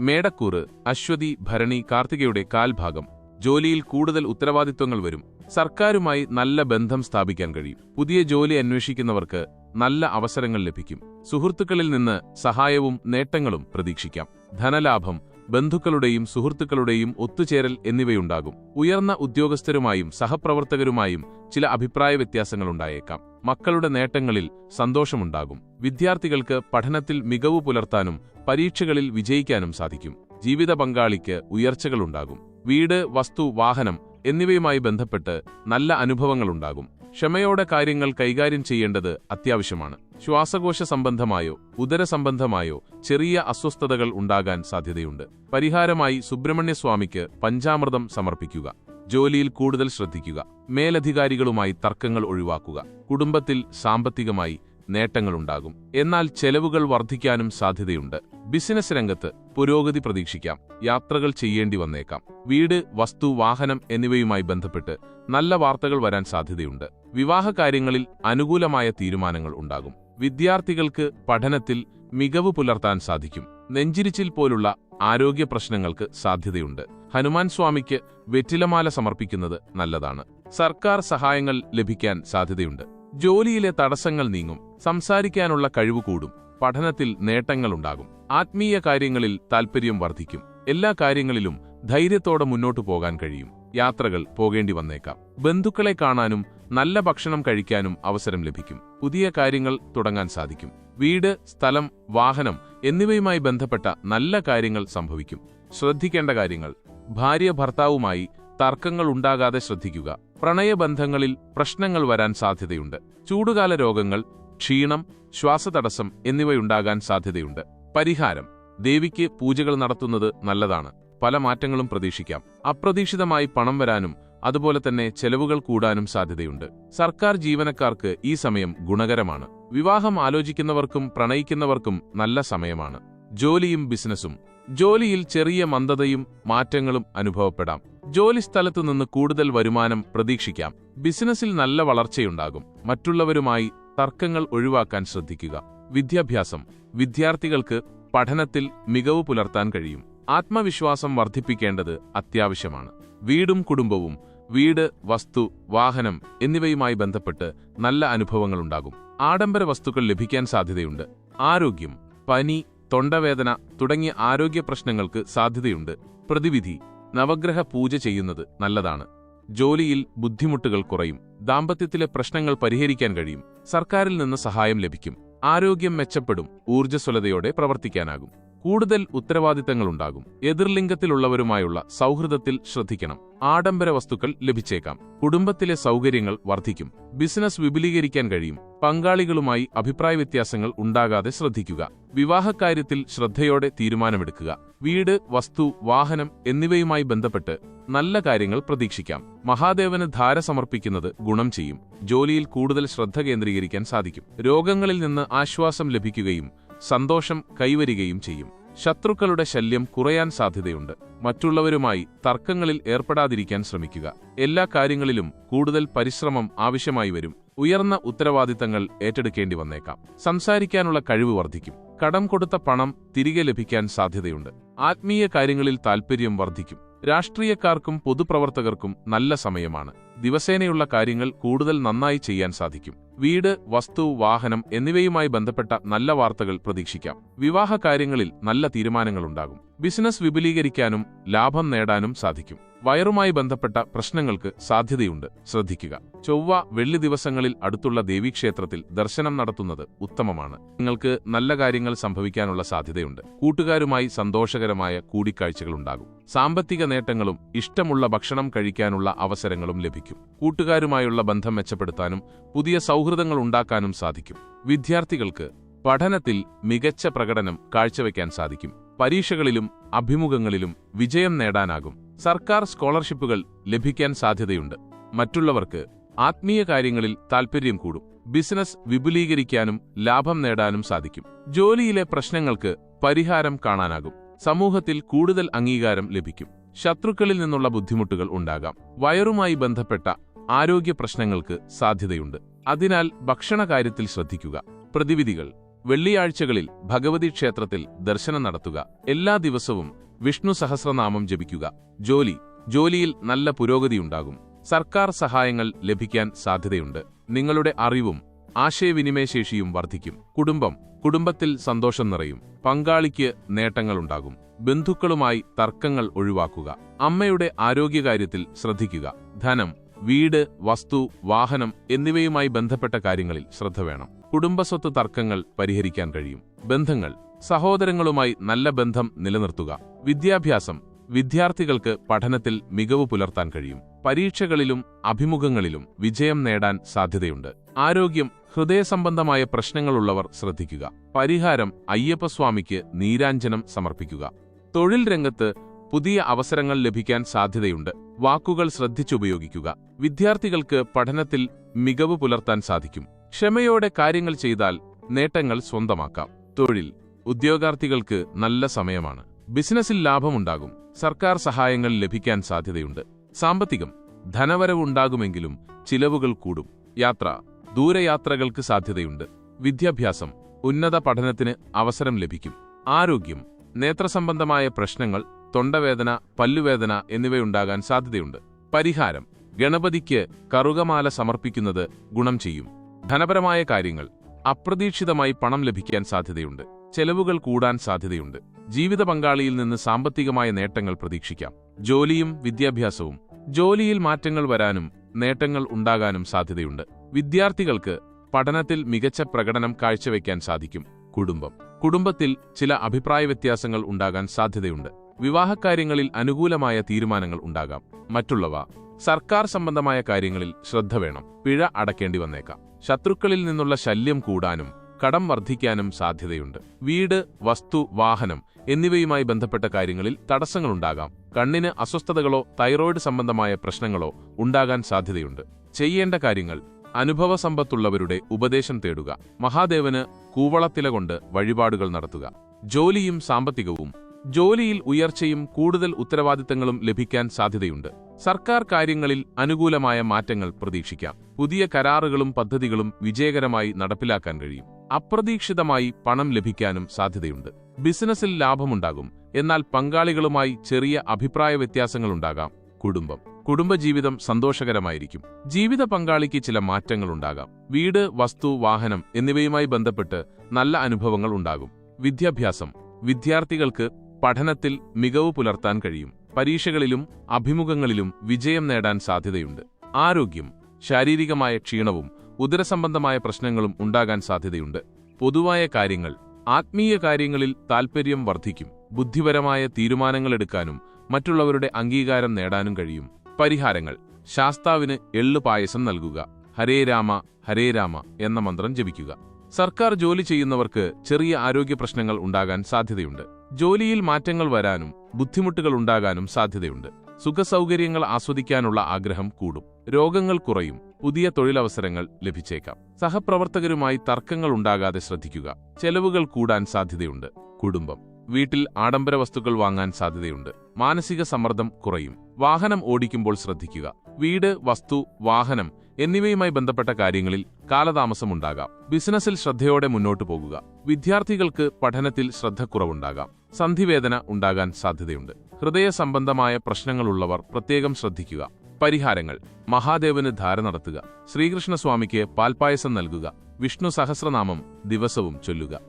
മേടക്കൂറ് അശ്വതി ഭരണി കാർത്തികയുടെ കാൽഭാഗം. ജോലിയിൽ കൂടുതൽ ഉത്തരവാദിത്വങ്ങൾ വരും. സർക്കാരുമായി നല്ല ബന്ധം സ്ഥാപിക്കാൻ കഴിയും. പുതിയ ജോലി അന്വേഷിക്കുന്നവർക്ക് നല്ല അവസരങ്ങൾ ലഭിക്കും. സുഹൃത്തുക്കളിൽ നിന്ന് സഹായവും നേട്ടങ്ങളും പ്രതീക്ഷിക്കാം. ധനലാഭം ബന്ധുക്കളുടെയും സുഹൃത്തുക്കളുടെയും ഒത്തുചേരൽ എന്നിവയുണ്ടാകും. ഉയർന്ന ഉദ്യോഗസ്ഥരുമായും സഹപ്രവർത്തകരുമായും ചില അഭിപ്രായ വ്യത്യാസങ്ങളുണ്ടായേക്കാം. മക്കളുടെ നേട്ടങ്ങളിൽ സന്തോഷമുണ്ടാകും. വിദ്യാർത്ഥികൾക്ക് പഠനത്തിൽ മികവ് പുലർത്താനും പരീക്ഷകളിൽ വിജയിക്കാനും സാധിക്കും. ജീവിത പങ്കാളിക്ക് ഉയർച്ചകളുണ്ടാകും. വീട് വസ്തു വാഹനം എന്നിവയുമായി ബന്ധപ്പെട്ട് നല്ല അനുഭവങ്ങളുണ്ടാകും. ക്ഷമയോടെ കാര്യങ്ങൾ കൈകാര്യം ചെയ്യേണ്ടത് അത്യാവശ്യമാണ്. ശ്വാസകോശ സംബന്ധമായോ ഉദര സംബന്ധമായോ ചെറിയ അസ്വസ്ഥതകൾ ഉണ്ടാകാൻ സാധ്യതയുണ്ട്. പരിഹാരമായി സുബ്രഹ്മണ്യസ്വാമിക്ക് പഞ്ചാമൃതം സമർപ്പിക്കുക. ജോലിയിൽ കൂടുതൽ ശ്രദ്ധിക്കുക. മേലധികാരികളുമായി തർക്കങ്ങൾ ഒഴിവാക്കുക. കുടുംബത്തിൽ സാമ്പത്തികമായി നേട്ടങ്ങളുണ്ടാകും. എന്നാൽ ചെലവുകൾ വർദ്ധിക്കാനും സാധ്യതയുണ്ട്. ബിസിനസ് രംഗത്ത് പുരോഗതി പ്രതീക്ഷിക്കാം. യാത്രകൾ ചെയ്യേണ്ടി വന്നേക്കാം. വീട് വസ്തു വാഹനം എന്നിവയുമായി ബന്ധപ്പെട്ട് നല്ല വാർത്തകൾ വരാൻ സാധ്യതയുണ്ട്. വിവാഹ കാര്യങ്ങളിൽ അനുകൂലമായ തീരുമാനങ്ങൾ ഉണ്ടാകും. വിദ്യാർത്ഥികൾക്ക് പഠനത്തിൽ മികവ് പുലർത്താൻ സാധിക്കും. നെഞ്ചിരിച്ചിൽ പോലുള്ള ആരോഗ്യ പ്രശ്നങ്ങൾക്ക് സാധ്യതയുണ്ട്. ഹനുമാൻ സ്വാമിക്ക് വെറ്റിലമാല സമർപ്പിക്കുന്നത് നല്ലതാണ്. സർക്കാർ സഹായങ്ങൾ ലഭിക്കാൻ സാധ്യതയുണ്ട്. ജോലിയിലെ തടസ്സങ്ങൾ നീങ്ങും. സംസാരിക്കാനുള്ള കഴിവ് കൂടും. പഠനത്തിൽ നേട്ടങ്ങളുണ്ടാകും. ആത്മീയ കാര്യങ്ങളിൽ താൽപ്പര്യം വർദ്ധിക്കും. എല്ലാ കാര്യങ്ങളിലും ധൈര്യത്തോടെ മുന്നോട്ടു പോകാൻ കഴിയും. യാത്രകൾ പോകേണ്ടി വന്നേക്കാം. ബന്ധുക്കളെ കാണാനും നല്ല ഭക്ഷണം കഴിക്കാനും അവസരം ലഭിക്കും. പുതിയ കാര്യങ്ങൾ തുടങ്ങാൻ സാധിക്കും. വീട് സ്ഥലം വാഹനം എന്നിവയുമായി ബന്ധപ്പെട്ട നല്ല കാര്യങ്ങൾ സംഭവിക്കും. ശ്രദ്ധിക്കേണ്ട കാര്യങ്ങൾ. ഭാര്യ ഭർത്താവുമായി തർക്കങ്ങൾ ഉണ്ടാകാതെ ശ്രദ്ധിക്കുക. പ്രണയബന്ധങ്ങളിൽ പ്രശ്നങ്ങൾ വരാൻ സാധ്യതയുണ്ട്. ചൂടുകാല രോഗങ്ങൾ ക്ഷീണം ശ്വാസതടസ്സം എന്നിവയുണ്ടാകാൻ സാധ്യതയുണ്ട്. പരിഹാരം ദേവിക്ക് പൂജകൾ നടത്തുന്നത് നല്ലതാണ്. പല മാറ്റങ്ങളും പ്രതീക്ഷിക്കാം. അപ്രതീക്ഷിതമായി പണം വരാനും അതുപോലെ തന്നെ ചെലവുകൾ കൂടാനും സാധ്യതയുണ്ട്. സർക്കാർ ജീവനക്കാർക്ക് ഈ സമയം ഗുണകരമാണ്. വിവാഹം ആലോചിക്കുന്നവർക്കും പ്രണയിക്കുന്നവർക്കും നല്ല സമയമാണ്. ജോലിയും ബിസിനസ്സും. ജോലിയിൽ ചെറിയ മന്ദതയും മാറ്റങ്ങളും അനുഭവപ്പെടാം. ജോലി സ്ഥലത്തുനിന്ന് കൂടുതൽ വരുമാനം പ്രതീക്ഷിക്കാം. ബിസിനസ്സിൽ നല്ല വളർച്ചയുണ്ടാകും. മറ്റുള്ളവരുമായി തർക്കങ്ങൾ ഒഴിവാക്കാൻ ശ്രദ്ധിക്കുക. വിദ്യാഭ്യാസം. വിദ്യാർത്ഥികൾക്ക് പഠനത്തിൽ മികവ് പുലർത്താൻ കഴിയും. ആത്മവിശ്വാസം വർദ്ധിപ്പിക്കേണ്ടത് അത്യാവശ്യമാണ്. വീടും കുടുംബവും വീട് വസ്തു വാഹനം എന്നിവയുമായി ബന്ധപ്പെട്ട് നല്ല അനുഭവങ്ങളുണ്ടാകും. ആഡംബര വസ്തുക്കൾ ലഭിക്കാൻ സാധ്യതയുണ്ട്. ആരോഗ്യം പനി തൊണ്ടവേദന തുടങ്ങിയ ആരോഗ്യ പ്രശ്നങ്ങൾക്ക് സാധ്യതയുണ്ട്. പ്രതിവിധി നവഗ്രഹ പൂജ ചെയ്യുന്നത് നല്ലതാണ്. ജോലിയിൽ ബുദ്ധിമുട്ടുകൾ കുറയും ദാമ്പത്യത്തിലെ പ്രശ്നങ്ങൾ പരിഹരിക്കാൻ കഴിയും സർക്കാരിൽ നിന്ന് സഹായം ലഭിക്കും ആരോഗ്യം മെച്ചപ്പെടും ഊർജസ്വലതയോടെ പ്രവർത്തിക്കാനാകും. കൂടുതൽ ഉത്തരവാദിത്തങ്ങളുണ്ടാകും. എതിർലിംഗത്തിലുള്ളവരുമായുള്ള സൗഹൃദത്തിൽ ശ്രദ്ധിക്കണം. ആഡംബര വസ്തുക്കൾ ലഭിച്ചേക്കാം. കുടുംബത്തിലെ സൗകര്യങ്ങൾ വർദ്ധിക്കും ബിസിനസ് വിപുലീകരിക്കാൻ കഴിയും. പങ്കാളികളുമായി അഭിപ്രായ വ്യത്യാസങ്ങൾ ഉണ്ടാകാതെ ശ്രദ്ധിക്കുക. വിവാഹക്കാര്യത്തിൽ ശ്രദ്ധയോടെ തീരുമാനമെടുക്കുക. വീട് വസ്തു വാഹനം എന്നിവയുമായി ബന്ധപ്പെട്ട് നല്ല കാര്യങ്ങൾ പ്രതീക്ഷിക്കാം. മഹാദേവന് ധാര സമർപ്പിക്കുന്നത് ഗുണം ചെയ്യും. ജോലിയിൽ കൂടുതൽ ശ്രദ്ധ കേന്ദ്രീകരിക്കാൻ സാധിക്കും. രോഗങ്ങളിൽ നിന്ന് ആശ്വാസം ലഭിക്കുകയും സന്തോഷം കൈവരികയും ചെയ്യും. ശത്രുക്കളുടെ ശല്യം കുറയാൻ സാധ്യതയുണ്ട്. മറ്റുള്ളവരുമായി തർക്കങ്ങളിൽ ഏർപ്പെടാതിരിക്കാൻ ശ്രമിക്കുക. എല്ലാ കാര്യങ്ങളിലും കൂടുതൽ പരിശ്രമം ആവശ്യമായി വരും. ഉയർന്ന ഉത്തരവാദിത്തങ്ങൾ ഏറ്റെടുക്കേണ്ടി വന്നേക്കാം. സംസാരിക്കാനുള്ള കഴിവ് വർദ്ധിക്കും. കടം കൊടുത്ത പണം തിരികെ ലഭിക്കാൻ സാധ്യതയുണ്ട്. ആത്മീയ കാര്യങ്ങളിൽ താൽപ്പര്യം വർദ്ധിക്കും. രാഷ്ട്രീയക്കാർക്കും പൊതുപ്രവർത്തകർക്കും നല്ല സമയമാണ്. ദിവസേനയുള്ള കാര്യങ്ങൾ കൂടുതൽ നന്നായി ചെയ്യാൻ സാധിക്കും. വീട് വസ്തു വാഹനം എന്നിവയുമായി ബന്ധപ്പെട്ട നല്ല വാർത്തകൾ പ്രതീക്ഷിക്കാം. വിവാഹ കാര്യങ്ങളിൽ നല്ല തീരുമാനങ്ങളുണ്ടാകും. ബിസിനസ് വിപുലീകരിക്കാനും ലാഭം നേടാനും സാധിക്കും. വയറുമായി ബന്ധപ്പെട്ട പ്രശ്നങ്ങൾക്ക് സാധ്യതയുണ്ട്. ശ്രദ്ധിക്കുക. ചൊവ്വ വെള്ളി ദിവസങ്ങളിൽ അടുത്തുള്ള ദേവീക്ഷേത്രത്തിൽ ദർശനം നടത്തുന്നത് ഉത്തമമാണ്. നിങ്ങൾക്ക് നല്ല കാര്യങ്ങൾ സംഭവിക്കാനുള്ള സാധ്യതയുണ്ട്. കൂട്ടുകാരുമായി സന്തോഷകരമായ കൂടിക്കാഴ്ചകളുണ്ടാകും. സാമ്പത്തിക നേട്ടങ്ങളും ഇഷ്ടമുള്ള ഭക്ഷണം കഴിക്കാനുള്ള അവസരങ്ങളും ലഭിക്കും. കൂട്ടുകാരുമായുള്ള ബന്ധം മെച്ചപ്പെടുത്താനും പുതിയ സൗഹൃദങ്ങൾ ഉണ്ടാക്കാനും സാധിക്കും. വിദ്യാർത്ഥികൾക്ക് പഠനത്തിൽ മികച്ച പ്രകടനം കാഴ്ചവെക്കാൻ സാധിക്കും. പരീക്ഷകളിലും അഭിമുഖങ്ങളിലും വിജയം നേടാനാകും. സർക്കാർ സ്കോളർഷിപ്പുകൾ ലഭിക്കാൻ സാധ്യതയുണ്ട്. മറ്റുള്ളവർക്ക് ആത്മീയ കാര്യങ്ങളിൽ താൽപ്പര്യം കൂടും. ബിസിനസ് വിപുലീകരിക്കാനും ലാഭം നേടാനും സാധിക്കും. ജോലിയിലെ പ്രശ്നങ്ങൾക്ക് പരിഹാരം കാണാനാകും. സമൂഹത്തിൽ കൂടുതൽ അംഗീകാരം ലഭിക്കും. ശത്രുക്കളിൽ നിന്നുള്ള ബുദ്ധിമുട്ടുകൾ ഉണ്ടാകാം. വയറുമായി ബന്ധപ്പെട്ട ആരോഗ്യ പ്രശ്നങ്ങൾക്ക് സാധ്യതയുണ്ട്. അതിനാൽ ഭക്ഷണ കാര്യത്തിൽ ശ്രദ്ധിക്കുക. പ്രതിവിധികൾ. വെള്ളിയാഴ്ചകളിൽ ഭഗവതി ക്ഷേത്രത്തിൽ ദർശനം നടത്തുക. എല്ലാ ദിവസവും വിഷ്ണു സഹസ്രനാമം ജപിക്കുക. ജോലി. ജോലിയിൽ നല്ല പുരോഗതിയുണ്ടാകും. സർക്കാർ സഹായങ്ങൾ ലഭിക്കാൻ സാധ്യതയുണ്ട്. നിങ്ങളുടെ അറിവും ആശയവിനിമയശേഷിയും വർദ്ധിക്കും. കുടുംബം കുടുംബത്തിൽ സന്തോഷം നിറയും. പങ്കാളിക്ക് നേട്ടങ്ങളുണ്ടാകും. ബന്ധുക്കളുമായി തർക്കങ്ങൾ ഒഴിവാക്കുക. അമ്മയുടെ ആരോഗ്യകാര്യത്തിൽ ശ്രദ്ധിക്കുക. ധനം വീട് വസ്തു വാഹനം എന്നിവയുമായി ബന്ധപ്പെട്ട കാര്യങ്ങളിൽ ശ്രദ്ധ വേണം. കുടുംബസ്വത്ത് തർക്കങ്ങൾ പരിഹരിക്കാൻ കഴിയും. ബന്ധങ്ങൾ സഹോദരങ്ങളുമായി നല്ല ബന്ധം നിലനിർത്തുക. വിദ്യാഭ്യാസം വിദ്യാർത്ഥികൾക്ക് പഠനത്തിൽ മികവ് പുലർത്താൻ കഴിയും. പരീക്ഷകളിലും അഭിമുഖങ്ങളിലും വിജയം നേടാൻ സാധ്യതയുണ്ട്. ആരോഗ്യം ഹൃദയസംബന്ധമായ പ്രശ്നങ്ങളുള്ളവർ ശ്രദ്ധിക്കുക. പരിഹാരം അയ്യപ്പസ്വാമിക്ക് നീരാഞ്ജനം സമർപ്പിക്കുക. തൊഴിൽ രംഗത്ത് പുതിയ അവസരങ്ങൾ ലഭിക്കാൻ സാധ്യതയുണ്ട്. വാക്കുകൾ ശ്രദ്ധിച്ചുപയോഗിക്കുക. വിദ്യാർത്ഥികൾക്ക് പഠനത്തിൽ മികവ് പുലർത്താൻ സാധിക്കും. ക്ഷമയോടെ കാര്യങ്ങൾ ചെയ്താൽ നേട്ടങ്ങൾ സ്വന്തമാക്കാം. തൊഴിൽ ഉദ്യോഗാർത്ഥികൾക്ക് നല്ല സമയമാണ്. ബിസിനസ്സിൽ ലാഭമുണ്ടാകും. സർക്കാർ സഹായങ്ങൾ ലഭിക്കാൻ സാധ്യതയുണ്ട്. സാമ്പത്തികം ധനവരവുണ്ടാകുമെങ്കിലും ചിലവുകൾ കൂടും. യാത്ര ദൂരയാത്രകൾക്ക് സാധ്യതയുണ്ട്. വിദ്യാഭ്യാസം ഉന്നത പഠനത്തിന് അവസരം ലഭിക്കും. ആരോഗ്യം നേത്രസംബന്ധമായ പ്രശ്നങ്ങൾ തൊണ്ടവേദന പല്ലുവേദന എന്നിവയുണ്ടാകാൻ സാധ്യതയുണ്ട്. പരിഹാരം ഗണപതിക്ക് കറുകമാല സമർപ്പിക്കുന്നത് ഗുണം ചെയ്യും. ധനപരമായ കാര്യങ്ങൾ അപ്രതീക്ഷിതമായി പണം ലഭിക്കാൻ സാധ്യതയുണ്ട്. ചെലവുകൾ കൂടാൻ സാധ്യതയുണ്ട്. ജീവിത പങ്കാളിയിൽ നിന്ന് സാമ്പത്തികമായ നേട്ടങ്ങൾ പ്രതീക്ഷിക്കാം. ജോലിയും വിദ്യാഭ്യാസവും ജോലിയിൽ മാറ്റങ്ങൾ വരാനും നേട്ടങ്ങൾ ഉണ്ടാകാനും സാധ്യതയുണ്ട്. വിദ്യാർത്ഥികൾക്ക് പഠനത്തിൽ മികച്ച പ്രകടനം കാഴ്ചവെക്കാൻ സാധിക്കും. കുടുംബം. കുടുംബത്തിൽ ചില അഭിപ്രായ വ്യത്യാസങ്ങൾ ഉണ്ടാകാൻ സാധ്യതയുണ്ട്. വിവാഹകാര്യങ്ങളിൽ അനുകൂലമായ തീരുമാനങ്ങൾ ഉണ്ടാകാം. മറ്റുള്ളവ സർക്കാർ സംബന്ധമായ കാര്യങ്ങളിൽ ശ്രദ്ധ വേണം. പിഴ അടക്കേണ്ടി വന്നേക്കാം. ശത്രുക്കളിൽ നിന്നുള്ള ശല്യം കൂടാനും കടം വർദ്ധിക്കാനും സാധ്യതയുണ്ട്. വീട് വസ്തു വാഹനം എന്നിവയുമായി ബന്ധപ്പെട്ട കാര്യങ്ങളിൽ തടസ്സങ്ങളുണ്ടാകാം. കണ്ണിന് അസ്വസ്ഥതകളോ തൈറോയിഡ് സംബന്ധമായ പ്രശ്നങ്ങളോ ഉണ്ടാകാൻ സാധ്യതയുണ്ട്. ചെയ്യേണ്ട കാര്യങ്ങൾ. അനുഭവ സമ്പത്തുള്ളവരുടെ ഉപദേശം തേടുക. മഹാദേവന് കൂവളത്തില കൊണ്ട് വഴിപാടുകൾ നടത്തുക. ജോലിയും സാമ്പത്തികവും. ജോലിയിൽ ഉയർച്ചയും കൂടുതൽ ഉത്തരവാദിത്തങ്ങളും ലഭിക്കാൻ സാധ്യതയുണ്ട്. സർക്കാർ കാര്യങ്ങളിൽ അനുകൂലമായ മാറ്റങ്ങൾ പ്രതീക്ഷിക്കാം. പുതിയ കരാറുകളും പദ്ധതികളും വിജയകരമായി നടപ്പിലാക്കാൻ കഴിയും. അപ്രതീക്ഷിതമായി പണം ലഭിക്കാനും സാധ്യതയുണ്ട്. ബിസിനസ്സിൽ ലാഭമുണ്ടാകും. എന്നാൽ പങ്കാളികളുമായി ചെറിയ അഭിപ്രായ വ്യത്യാസങ്ങളുണ്ടാകാം. കുടുംബം. കുടുംബജീവിതം സന്തോഷകരമായിരിക്കും. ജീവിത പങ്കാളിക്ക് ചില മാറ്റങ്ങൾ മാറ്റങ്ങളുണ്ടാകാം. വീട് വസ്തു വാഹനം എന്നിവയുമായി ബന്ധപ്പെട്ട് നല്ല അനുഭവങ്ങൾ ഉണ്ടാകും. വിദ്യാഭ്യാസം. വിദ്യാർത്ഥികൾക്ക് പഠനത്തിൽ മികവ് പുലർത്താൻ കഴിയും. പരീക്ഷകളിലും അഭിമുഖങ്ങളിലും വിജയം നേടാൻ സാധ്യതയുണ്ട്. ആരോഗ്യം. ശാരീരികമായ ക്ഷീണവും ഉദരസംബന്ധമായ പ്രശ്നങ്ങളും ഉണ്ടാകാൻ സാധ്യതയുണ്ട്. പൊതുവായ കാര്യങ്ങൾ ആത്മീയ കാര്യങ്ങളിൽ താൽപ്പര്യം വർദ്ധിക്കും ബുദ്ധിപരമായ തീരുമാനങ്ങളെടുക്കാനും മറ്റുള്ളവരുടെ അംഗീകാരം നേടാനും കഴിയും. പരിഹാരങ്ങൾ ശാസ്താവിന് എള്ളു പായസം നൽകുക ഹരേ രാമ ഹരേ രാമ എന്ന മന്ത്രം ജപിക്കുക. സർക്കാർ ജോലി ചെയ്യുന്നവർക്ക് ചെറിയ ആരോഗ്യ പ്രശ്നങ്ങൾ ഉണ്ടാകാൻ സാധ്യതയുണ്ട്. ജോലിയിൽ മാറ്റങ്ങൾ വരാനും ബുദ്ധിമുട്ടുകൾ ഉണ്ടാകാനും സാധ്യതയുണ്ട്. സുഖസൗകര്യങ്ങൾ ആസ്വദിക്കാനുള്ള ആഗ്രഹം കൂടും. രോഗങ്ങൾ കുറയും. പുതിയ തൊഴിലവസരങ്ങൾ ലഭിച്ചേക്കാം. സഹപ്രവർത്തകരുമായി തർക്കങ്ങൾ ഉണ്ടാകാതെ ശ്രദ്ധിക്കുക. ചെലവുകൾ കൂടാൻ സാധ്യതയുണ്ട്. കുടുംബം. വീട്ടിൽ ആഡംബര വസ്തുക്കൾ വാങ്ങാൻ സാധ്യതയുണ്ട്. മാനസിക സമ്മർദ്ദം കുറയും. വാഹനം ഓടിക്കുമ്പോൾ ശ്രദ്ധിക്കുക. വീട് വസ്തു വാഹനം എന്നിവയുമായി ബന്ധപ്പെട്ട കാര്യങ്ങളിൽ കാലതാമസമുണ്ടാകാം. ബിസിനസ്സിൽ ശ്രദ്ധയോടെ മുന്നോട്ടു പോകുക. വിദ്യാർത്ഥികൾക്ക് പഠനത്തിൽ ശ്രദ്ധക്കുറവുണ്ടാകാം. സന്ധിവേദന ഉണ്ടാകാൻ സാധ്യതയുണ്ട്. ഹൃദയ സംബന്ധമായ പ്രശ്നങ്ങളുള്ളവർ പ്രത്യേകം ശ്രദ്ധിക്കുക. പരിഹാരങ്ങൾ. മഹാദേവന് ധാര നടത്തുക. ശ്രീകൃഷ്ണസ്വാമിക്ക് പാൽപായസം നൽകുക. വിഷ്ണു സഹസ്രനാമം ദിവസവും ചൊല്ലുക.